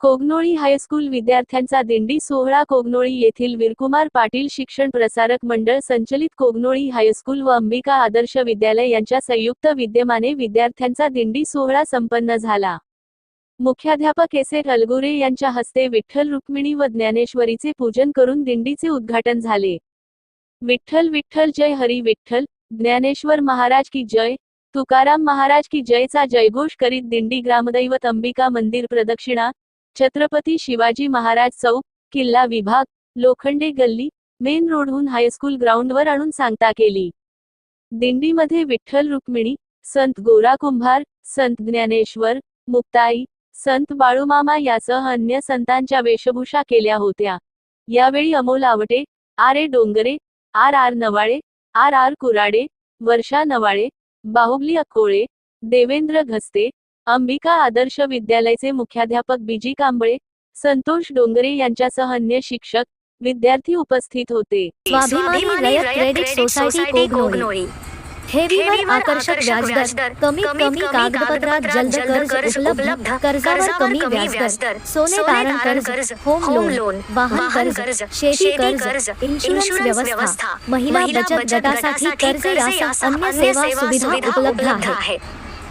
Kognoli high school विद्यार्थ्यांचा दिंडी सोहळा कोगनोळी येथील वीरकुमार पाटील शिक्षण प्रसारक मंडळ संचलित कोगनोळी हायस्कूल व अंबिका आदर्श विद्यालय यांच्या संयुक्त विद्यमाने विद्यार्थ्यांचा दिंडी सोहळा संपन्न झाला. मुख्याध्यापक एस ए अलगुरे यांच्या हस्ते विठ्ठल रुक्मिणी व ज्ञानेश्वरीचे पूजन करून दिंडीचे उद्घाटन झाले. विठ्ठल विठ्ठल जय हरी विठ्ठल ज्ञानेश्वर महाराज की जय तुकाराम महाराज की जयचा जयघोष करीत दिंडी ग्रामदैवत अंबिका मंदिर प्रदक्षिणा छत्रपती शिवाजी महाराज चौक किल्ला विभाग लोखंडे गल्ली मेन रोडहून हायस्कूल ग्राउंडवर आणून सांगता केली. दिंडीमध्ये विठ्ठल रुक्मिणी संत गोरा कुंभार संत ज्ञानेश्वर मुक्ताई संत बाळूमामा यासह अन्य संतांच्या वेशभूषा केल्या होत्या. यावेळी Amol Awate R A Dongre R R Navale R R Kurade Varsha Navale Bahubali Akole Devendra Ghaste Ambika Adarsh विद्यालयाचे मुख्याध्यापक बीजी कांबळे संतोष डोंगरे यांच्यासह अन्य शिक्षक विद्यार्थी उपस्थित होते. स्वाभिमानी रयत क्रेडिट सोसायटी कोगनोळी ठेवीवर आकर्षक व्याजदर. कमीत कमी कागदपत्रात जलद कर्ज उपलब्ध. कर्जावर कमी व्याजदर. सोने तारण कर्ज. Home loan. वाहन कर्ज. शेती कर्ज. इन्शुरन्स व्यवस्था. महिला बचत गटासाठी कर्ज यासह अन्य सेवा सुविधा उपलब्ध आहेत